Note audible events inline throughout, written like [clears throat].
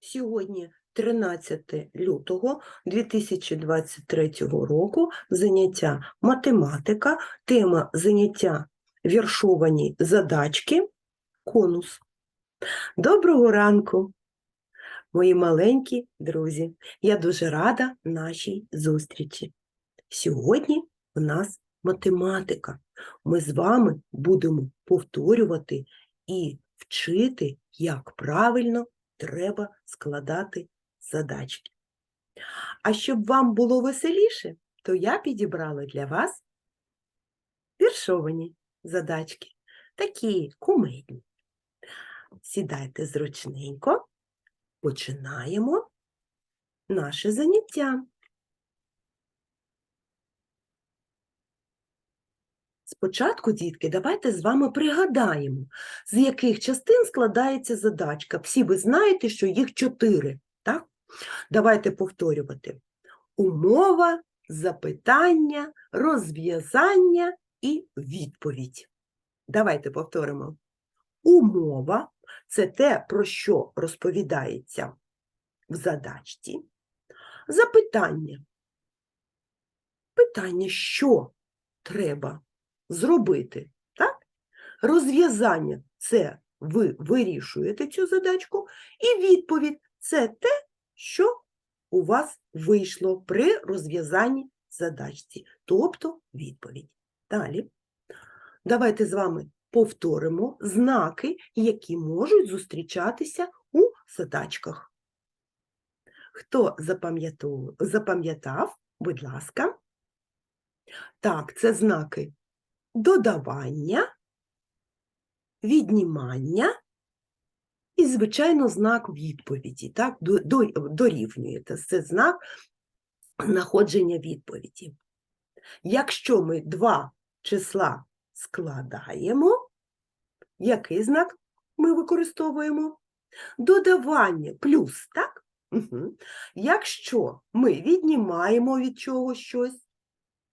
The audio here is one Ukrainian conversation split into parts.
Сьогодні 13 лютого 2023 року заняття математика, тема заняття віршовані задачки, конус. Доброго ранку, мої маленькі друзі. Я дуже рада нашій зустрічі. Сьогодні у нас математика. Ми з вами будемо повторювати і вчити, як правильно треба складати задачки. А щоб вам було веселіше, то я підібрала для вас віршовані задачки, такі кумедні. Сідайте зручненько, починаємо наше заняття. Спочатку, дітки, давайте з вами пригадаємо, з яких частин складається задачка. Всі ви знаєте, що їх чотири, так? Давайте повторювати. Умова, запитання, розв'язання і відповідь. Давайте повторимо. Умова це те, про що розповідається в задачці. Запитання. Питання, що треба зробити, так? Розв'язання це ви вирішуєте цю задачку, і відповідь це те, що у вас вийшло при розв'язанні задачці, тобто відповідь. Далі. Давайте з вами повторимо знаки, які можуть зустрічатися у задачках. Хто запам'ятав, будь ласка. Так, це знаки додавання, віднімання і, звичайно, знак відповіді. Так? до- до- Дорівнюєте. Це знак знаходження відповіді. Якщо ми два числа складаємо, який знак ми використовуємо? Додавання плюс, так? Угу. Якщо ми віднімаємо від чогось щось,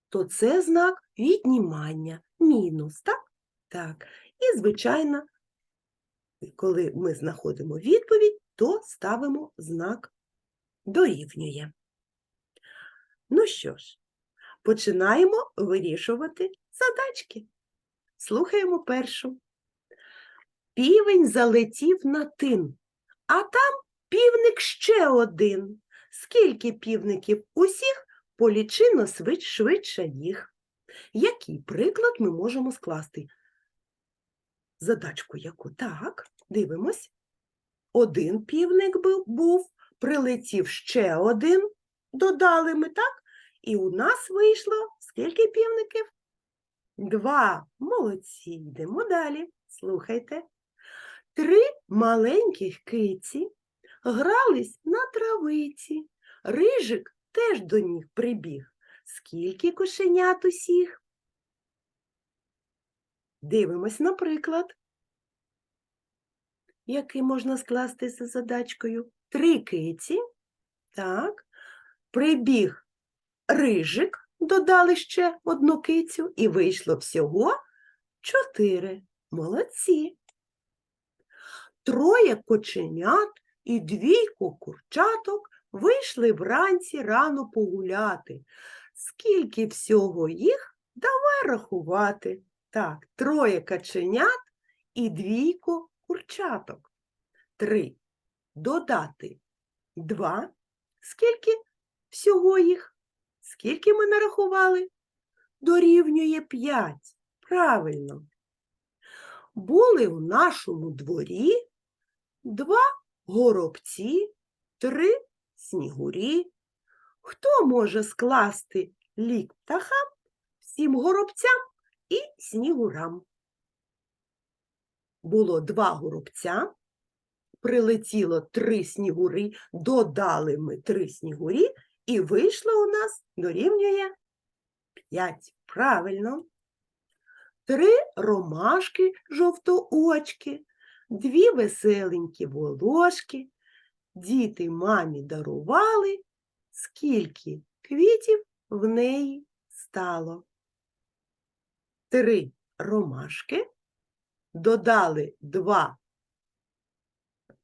то це знак віднімання, мінус, так? Так. І, звичайно, коли ми знаходимо відповідь, то ставимо знак дорівнює. Ну що ж, починаємо вирішувати задачки. Слухаємо першу. Півень залетів на тин, а там півник ще один. Скільки півників усіх полічи на швидше їх. Який приклад ми можемо скласти? Задачку яку? Так, дивимось. Один півник був, прилетів ще один, додали ми, так? І у нас вийшло скільки півників? Два. Молодці. Йдемо далі. Слухайте. Три маленьких киці грались на травиці. Рижик теж до них прибіг. Скільки кошенят усіх? Дивимось, наприклад, який можна скласти за задачкою. Три киці, так, прибіг рижик, додали ще одну кицю, і вийшло всього чотири. Молодці. Троє коченят і двійко курчаток вийшли вранці рано погуляти. Скільки всього їх, давай рахувати. Так, троє каченят і двійко курчаток. Три. Додати два. Скільки всього їх? Скільки ми нарахували? Дорівнює п'ять. Правильно. Були у нашому дворі два горобці, три снігурі. Хто може скласти лік птахам, всім горобцям і снігурам? Було два горобця, прилетіло три снігури, додали ми три снігурі, і вийшло у нас дорівнює п'ять. Правильно. Три ромашки жовтоочки, дві веселенькі волошки. Діти мамі дарували, скільки квітів в неї стало. Три ромашки, додали два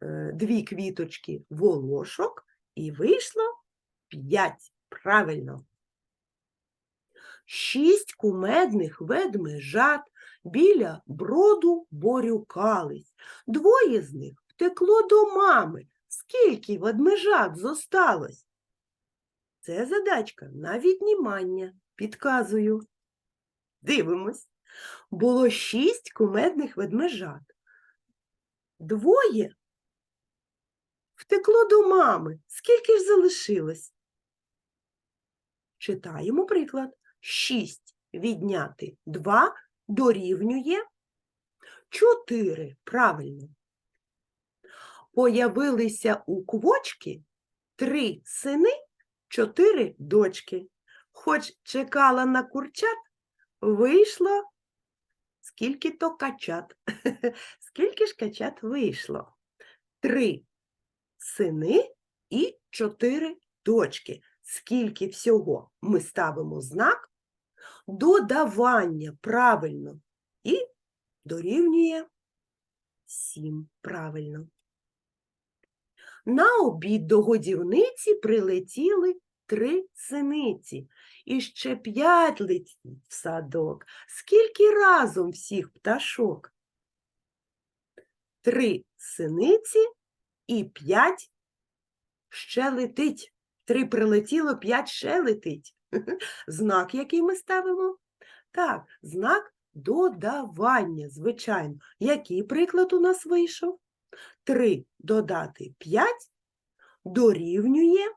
е, дві квіточки волошок і вийшло п'ять. Правильно. Шість кумедних ведмежат біля броду борюкались. Двоє з них втекло до мами. Скільки ведмежат зосталось? Це задачка на віднімання. Підказую. Дивимось. Було шість кумедних ведмежат. Двоє втекло до мами. Скільки ж залишилось? Читаємо приклад. 6 відняти 2 дорівнює 4. Правильно. Появилися у квочки три сини, чотири дочки. Хоч чекала на курчат, вийшло скільки то качат. [laughs] Скільки ж качат вийшло? Три сини і чотири дочки. Скільки всього ми ставимо знак додавання правильно і дорівнює 7 правильно. На обід до годівниці прилетіли три синиці. І ще п'ять летіть в садок. Скільки разом всіх пташок? Три синиці і п'ять ще летить. Три прилетіло, п'ять ще летить. [laughs] Знак, який ми ставимо? Так, знак додавання, звичайно. Який приклад у нас вийшов? 3 додати 5 дорівнює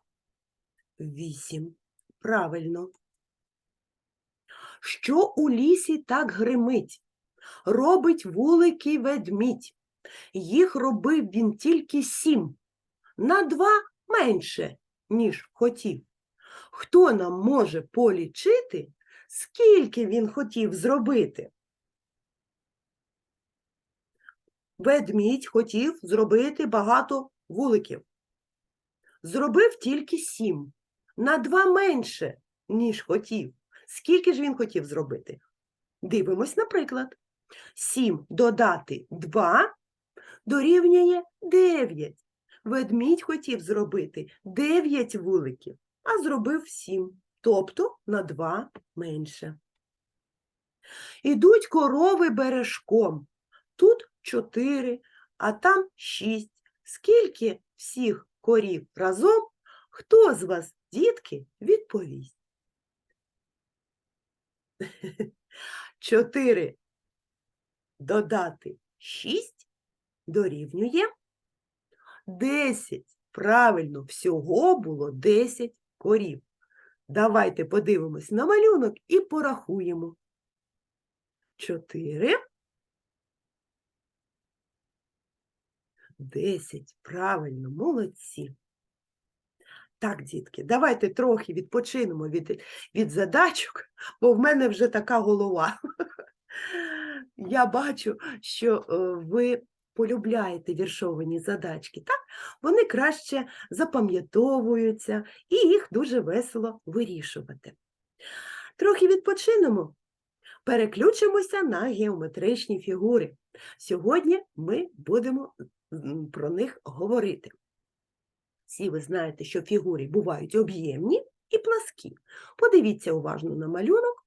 8. Правильно. Що у лісі так гримить? Робить вуликий ведмідь. Їх робив він тільки сім, на два менше, ніж хотів. Хто нам може полічити, скільки він хотів зробити? Ведмідь хотів зробити багато вуликів. Зробив тільки сім, на два менше, ніж хотів. Скільки ж він хотів зробити? Дивимось, наприклад. 7 додати 2 дорівнює 9. Ведмідь хотів зробити 9 вуликів, а зробив 7, тобто на 2 менше. Ідуть корови бережком. Тут 4, а там 6. Скільки всіх корів разом? Хто з вас, дітки, відповість? [laughs] 4 додати 6 дорівнює 10. Правильно, всього було 10 корів. Давайте подивимось на малюнок і порахуємо. 4. 10. Правильно, молодці. Так, дітки, давайте трохи відпочинемо від, від задачок, бо в мене вже така голова. [laughs] Я бачу, що е, ви полюбляєте віршовані задачки, так? Вони краще запам'ятовуються і їх дуже весело вирішувати. Трохи відпочинемо, переключимося на геометричні фігури. Сьогодні ми будемо про них говорити. Всі ви знаєте, що фігури бувають об'ємні і пласкі. Подивіться уважно на малюнок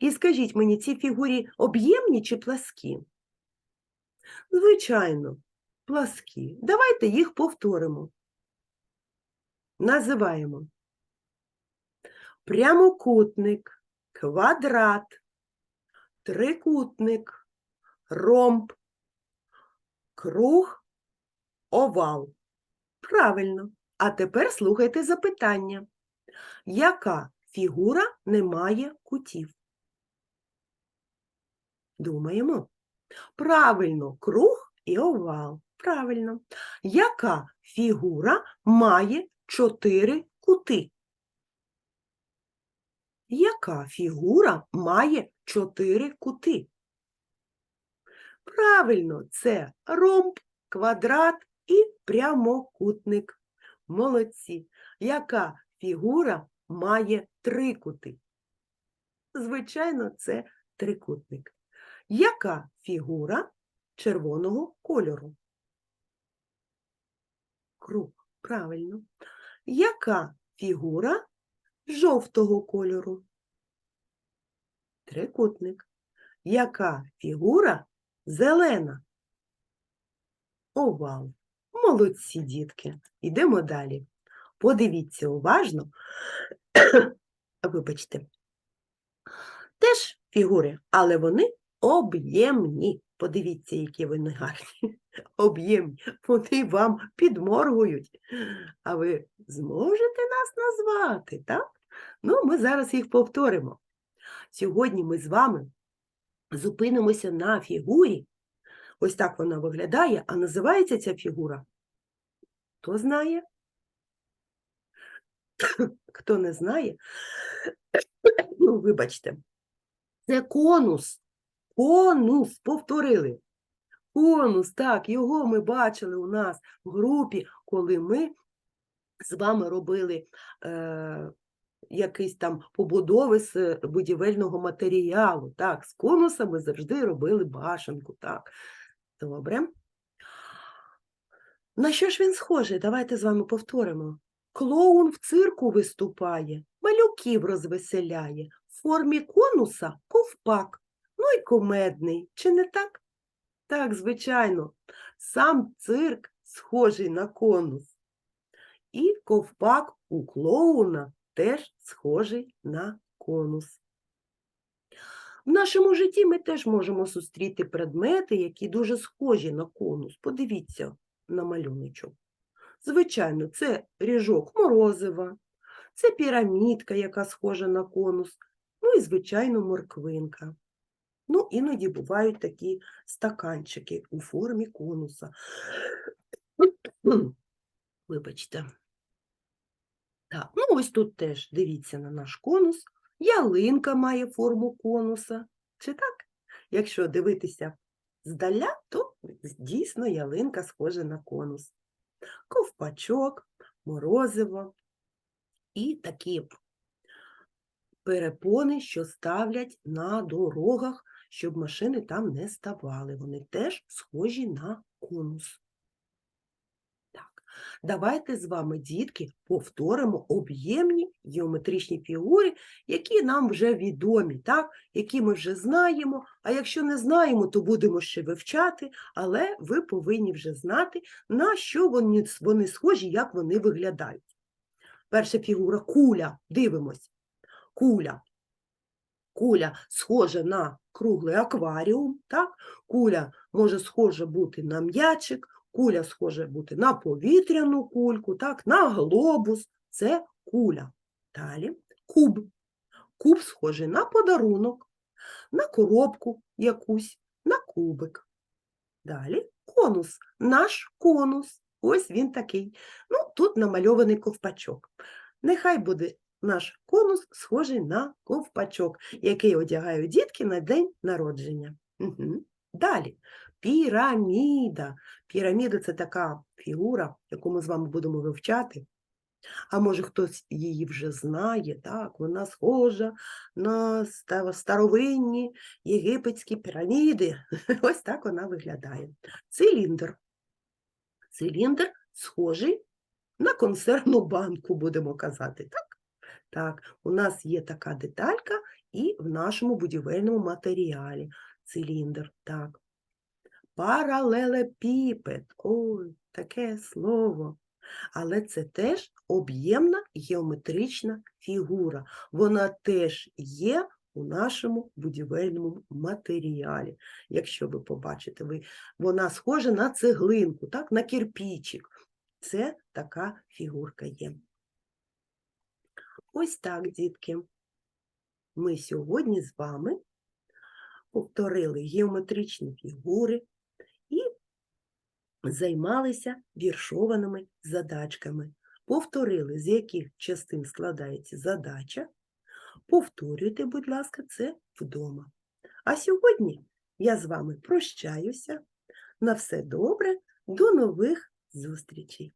і скажіть мені, ці фігури об'ємні чи пласкі? Звичайно, пласкі. Давайте їх повторимо. Називаємо прямокутник, квадрат, трикутник, ромб, круг, овал. Правильно. А тепер слухайте запитання. Яка фігура не має кутів? Думаємо. Правильно, круг і овал. Правильно. Яка фігура має чотири кути? Яка фігура має чотири кути? Правильно, це ромб, квадрат і прямокутник. Молодці. Яка фігура має три кути? Звичайно, це трикутник. Яка фігура червоного кольору? Круг. Правильно. Яка фігура жовтого кольору? Трикутник. Яка фігура зелена? Овал. Молодці, дітки. Йдемо далі. Подивіться уважно. [coughs] Вибачте. Теж фігури, але вони об'ємні. Подивіться, які вони гарні. [laughs] Об'ємні. Вони вам підморгують. А ви зможете нас назвати, так? Ну, ми зараз їх повторимо. Сьогодні ми з вами зупинимося на фігурі. Ось так вона виглядає, а називається ця фігура. Хто знає? [coughs] Хто не знає? [coughs] Ну, вибачте. Це конус. Конус. Повторили. Конус, так, його ми бачили у нас в групі, коли ми з вами робили е, якісь там побудови з е, будівельного матеріалу. Так, з конуса ми завжди робили башенку. Так, добре. На що ж він схожий? Давайте з вами повторимо. Клоун в цирку виступає, малюків розвеселяє, в формі конуса ковпак, ну й комедний, чи не так? Так, звичайно, сам цирк схожий на конус. І ковпак у клоуна теж схожий на конус. В нашому житті ми теж можемо зустріти предмети, які дуже схожі на конус. Подивіться на малюночок. Звичайно, це ріжок морозива, це пірамідка, яка схожа на конус, ну і, звичайно, морквинка. Ну, іноді бувають такі стаканчики у формі конуса. [clears throat] Вибачте. Так, ну ось тут теж дивіться на наш конус. Ялинка має форму конуса. Чи так? Якщо дивитися здаля, то дійсно ялинка схожа на конус. Ковпачок, морозиво і такі перепони, що ставлять на дорогах, щоб машини там не ставали. Вони теж схожі на конус. Давайте з вами, дітки, повторимо об'ємні геометричні фігури, які нам вже відомі, так? які ми вже знаємо. А якщо не знаємо, то будемо ще вивчати, але ви повинні вже знати, на що вони, вони схожі, як вони виглядають. Перша фігура куля. Дивимось. Куля. Куля схожа на круглий акваріум, так? Куля може схожа бути на м'ячик, куля схожа бути на повітряну кульку, так? на глобус. Це куля. Далі куб. Куб схожий на подарунок, на коробку якусь, на кубик. Далі конус, наш конус. Ось він такий. Ну, тут намальований ковпачок. Нехай буде наш конус схожий на ковпачок, який одягають дітки на день народження. Угу. Далі піраміда. Піраміда це така фігура, яку ми з вами будемо вивчати. А може хтось її вже знає, так, вона схожа на старовинні єгипетські піраміди. [laughs] Ось так вона виглядає. Циліндр. Циліндр схожий на консервну банку, будемо казати. Так? Так, у нас є така деталька і в нашому будівельному матеріалі. Циліндр. Так. Паралелепіпед. Ой, таке слово. Але це теж об'ємна геометрична фігура. Вона теж є у нашому будівельному матеріалі. Якщо ви побачите, ви, вона схожа на цеглинку, так, на кирпічик. Це така фігурка є. Ось так, дітки. Ми сьогодні з вами повторили геометричні фігури займалися віршованими задачками. Повторили, з яких частин складається задача. Повторюйте, будь ласка, це вдома. А сьогодні я з вами прощаюся. На все добре, до нових зустрічей!